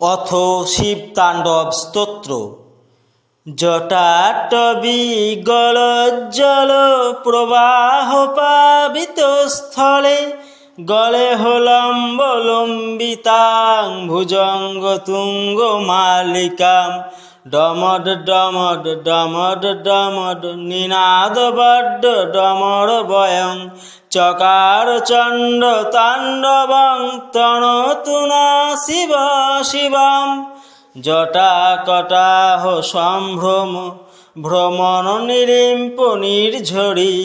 অথ শিব স্তোত্র। জটাটবি গলজ্জল প্রবাহ পাবিত স্থলে গলে হলম্বলম্বিতাং ভুজঙ্গ তুঙ্গ মালিকাম ডমড ডমড ডমড ডমড নিনাদ, বড্ড ডমর বয়ং, চকার, চণ্ড, তাণ্ডবং তণতুনা শিব, শিবম, জটা, কটাহ, সম্ভ্রম, ভ্রমণ, নিরিম্প, নির্ঝরি,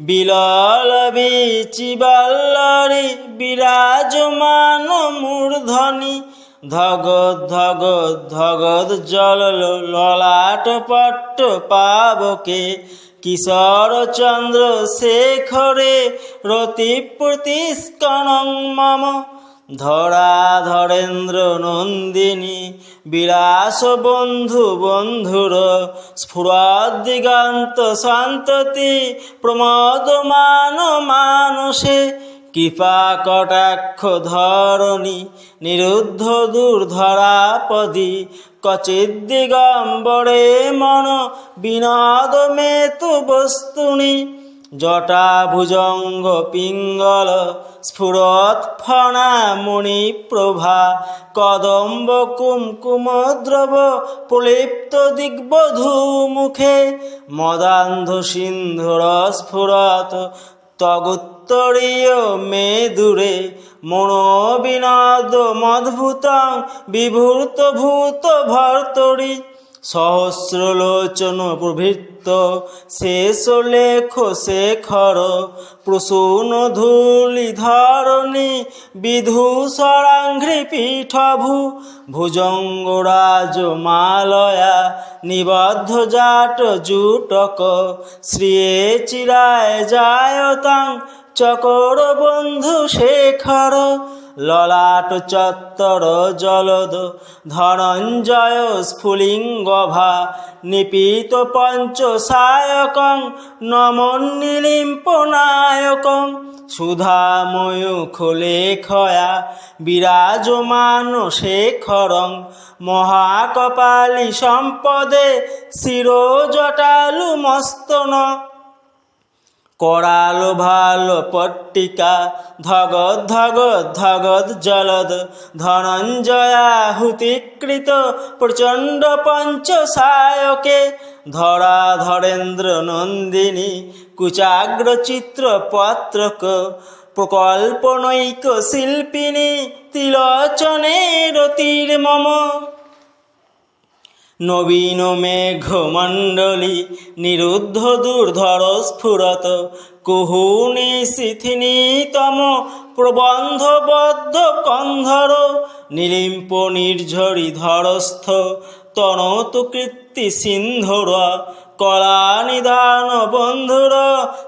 বিলল বিচিবাল্লরি বিরাজমান, মূর্ধনি ধগদ ধগদ ধগদ জল ললাট পট্ট পাবকে। কিশোর চন্দ্র শেখরে রতি প্রতিস্কণং মম। ধরা ধরেন্দ্র নন্দিনী, বিলাস বন্ধু বন্ধুর স্ফুরদিগান্ত সন্ততি প্রমোদমান মানুষে কৃপা কটাক্ষ ধরণী নিরুদ্ধ দূর্ধরাপদি কচিদ দিগম্বরে মন বিনোদ মেতু বস্তুনি জটা ভুজঙ্গ পিঙ্গল স্ফুরত ফণা মণি প্রভা, কদম্ব কুমকুমদ্রব প্রলিপ্ত দিগ্বধূ মুখে মদান্ধ সিন্ধুর স্ফুরত তগুত্তরীয় মে দূরে মনোবিনাদ মদ্ভুতং বিভূত ভূত ভর্তরি। সহস্রলোচন প্রভৃত্ত শেষ লেখ শেখর, প্রসূন ধূলি ধরণী বিধূসরাঙ্ঘ্রি পীঠভূ, ভুজঙ্গরাজ মালয়া, নিবদ্ধ জাট জুটক, শ্রিয়ে চিরায় যায়তাং চকর বন্ধু শেখর। ললাট চত্বর জলদ, ধনঞ্জয় স্ফুলিঙ্গভা, নিপীত পঞ্চ সায়কং, নমন নীলিম্প নায়কং। সুধাময় খোলে খয়া বিরাজমান শেখরং, মহাকপালী সম্পদে শিরোজটালু মস্তন। করাল ভালো পট্টিকা ধগদ ধগদ ধগদ জলদ ধনঞ্জয়া হুতিকৃত প্রচণ্ড পঞ্চ সায়কে ধরা ধরেন্দ্র নন্দিনী, কুচাগ্র চিত্র পত্রক প্রকল্পনৈক শিল্পিনী তিলচনে রতির মম। নবীন মেঘমণ্ডলী, নিরুদ্ধ দুর্ধর স্ফুরত, কুহুনি শিথিনীতম প্রবন্ধবদ্ধ কন্ধর, নিলিম্প নির্ঝরি ধরস্থ তনত কৃত্তি সিন্ধুর, কলা নিদান বন্ধুর,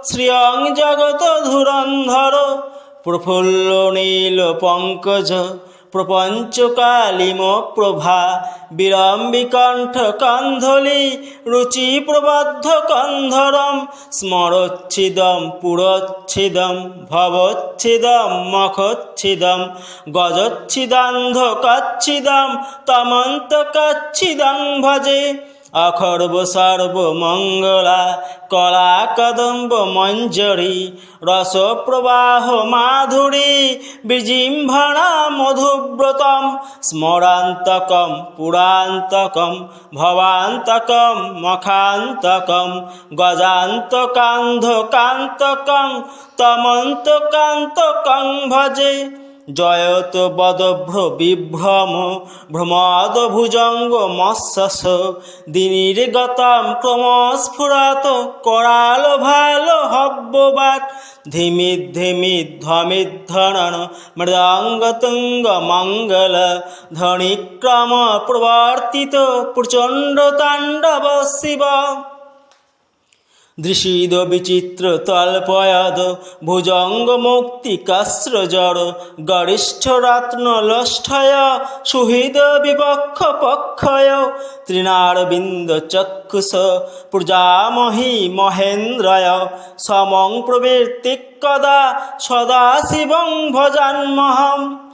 শ্রিয়ং জগত ধুরন্ধর, প্রফুল্ল নীল পঙ্কজ প্রপঞ্চ প্রভা বিড়ম্বিকণ্ঠ কান্ধলি রুচি প্রবদ্ধ কন্ধরম স্মরচ্ছিদম পুরচ্ছিদম ভবচ্ছিদম মখচ্ছিদম গজচ্ছিদান্ধ কচ্ছিদম তমন্ত কাচ্ছিদং ভজে অখর্ব সর্বমঙ্গলা কলা কদম্ব মঞ্জরি রস প্রবাহ মাধুরী বিজিম্ভণা মধুব্রতম, স্মরান্তকম পুরান্তকম, ভবান্তকম মখান্তকম গজান্তকান্ধ কান্তকং তমন্তকান্তকং ভজে। জয়ত বদভ্র বিভ্রম, ভ্রমদ ভুজঙ্গ মৎসস দিনীর গতাম ক্রমস্ফুরাত করাল ভালো ধিমিদ ধমিদ ধরণ মৃদঙ্গ তুঙ্গ মঙ্গল, ধ্বনিক্রম প্রবর্তিত প্রচণ্ড তাণ্ডব শিব। দৃশিদ বিচিত্র তল্পয়দ ভুজঙ্গ মুক্তি কাস্রজড় গরিষ্ঠ রত্ন লষ্ঠয়, সুহৃদ বিপক্ষ পক্ষয় তৃণারবিন্দ চক্ষুষ, প্রজামহি মহেন্দ্রয়, সমং প্রবৃত্তি কদা সদা শিবং ভজান্মহম।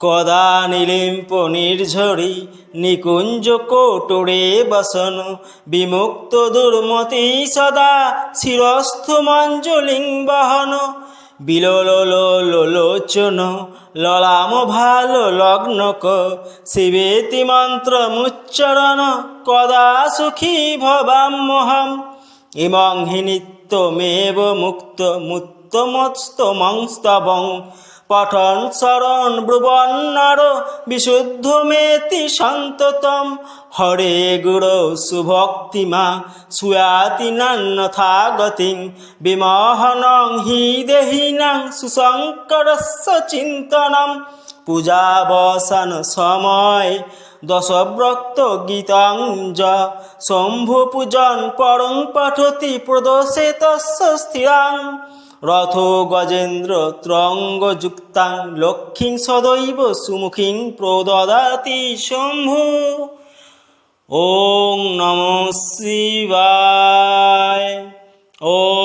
কদা নিলিম্প নির্ঝরি, নিকুঞ্জ কোটরে বসন, বিমুক্ত দুর্মতি সদা শিরস্থ মঞ্জলিং বহন বিলোলোলোচন ললাম ভালো লগ্নক, শিবেতি মন্ত্রমুচ্চরণ কদা সুখী ভবাম্যহম ইমং হি নিত্যমেব মুক্ত মুক্তমস্তমংস্তবং পঠন শরণ ব্রুবন নর বিশুদ্ধ মেতি সন্ততম হরে গুরু সুভক্তিমা সুয়াতি নান্যথা গতিং বিমোহনং হি দেহিনাং সুশঙ্করস্য চিন্তনম। পূজাবসান সময় দশব্রক্ত গীতাঞ্জ শম্ভু পূজন পরং পঠতি প্রদোষে তস্য স্থিরাং। রথ গজেন্দ্র ত্রঙ্গযুক্তাং লক্ষ্মী সদৈব সুমুখীং প্রদদাতি শম্ভু। ওং নম শিবায়। ওং